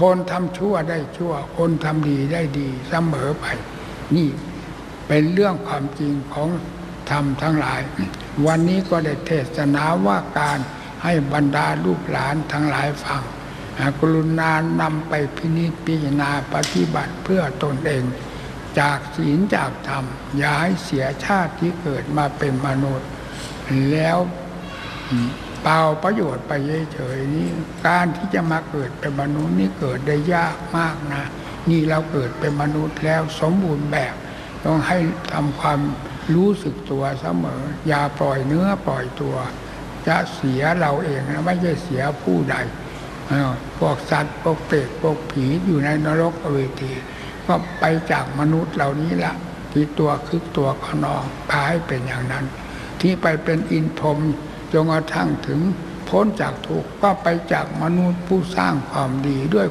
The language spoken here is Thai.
คนทำชั่วได้ชั่ว คนทำดีได้ดีเสมอไป นี่เป็นเรื่องความจริงของธรรมทั้งหลาย วันนี้ก็ได้เทศนาว่าการให้บรรดาลูกหลานทั้งหลายฟังกรุณานำไปพินิจพิจารณาปฏิบัติเพื่อตนเอง จากศีลจากธรรมอย่าให้เสียชาติที่เกิดมาเป็นมนุษย์ แล้ว เปล่าประโยชน์ไปเฉยๆนี้การที่จะมาเกิดเป็นมนุษย์นี่เกิดได้ยากมากนะ นี่เราเกิดเป็นมนุษย์แล้วสมบูรณ์แบบ ต้องให้ทำความรู้สึกตัวเสมอ อย่าปล่อยเนื้อปล่อยตัว จะเสียเราเองนะไม่ใช่เสียผู้ใดพวกสัตว์พวกเปรตพวกผีอยู่ในนรกอเวทีก็ไปจากมนุษย์เหล่านี้ละที่ตัวคึกตัวขนองพาให้เป็นอย่างนั้น ที่ไปเป็นอินพรม จนกระทั่งถึงพ้นจากทุกข์ก็ไปจากมนุษย์ผู้สร้างความดีด้วย